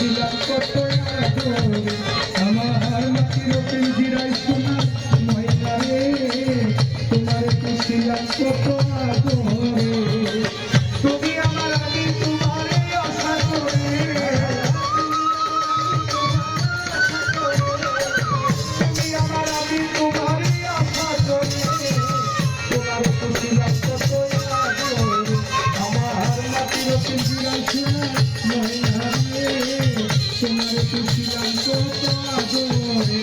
ছিলাম তোমার তুলছিলাম কত আদরে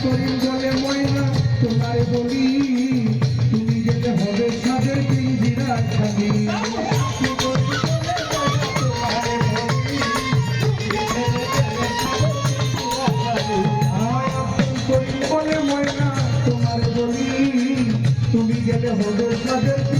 অন্তরীণ জলে ময়না তোমার বলি তুমি যেতে হবে সাথে পিঞ্জি তুমি গেলে হবে সাথে